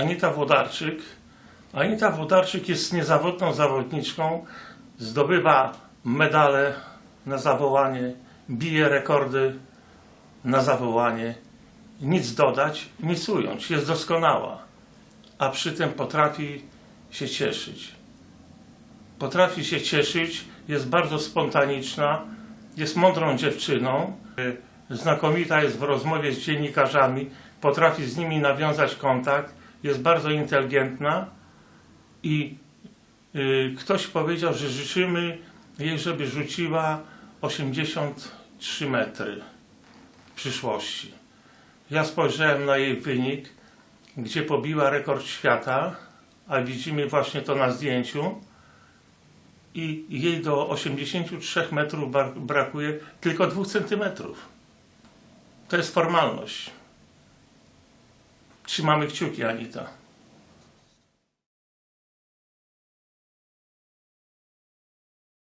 Anita Włodarczyk. Anita Włodarczyk jest niezawodną zawodniczką, zdobywa medale na zawołanie, bije rekordy na zawołanie. Nic dodać, nic ująć. Jest doskonała, a przy tym potrafi się cieszyć. Potrafi się cieszyć, jest bardzo spontaniczna, jest mądrą dziewczyną, znakomita jest w rozmowie z dziennikarzami, potrafi z nimi nawiązać kontakt, jest bardzo inteligentna i y, ktoś powiedział, że życzymy jej, żeby rzuciła 83 metry w przyszłości. Ja spojrzałem na jej wynik, gdzie pobiła rekord świata, a widzimy właśnie to na zdjęciu i jej do 83 metrów brakuje tylko 2 centymetrów. To jest formalność. Trzymamy kciuki, Anita.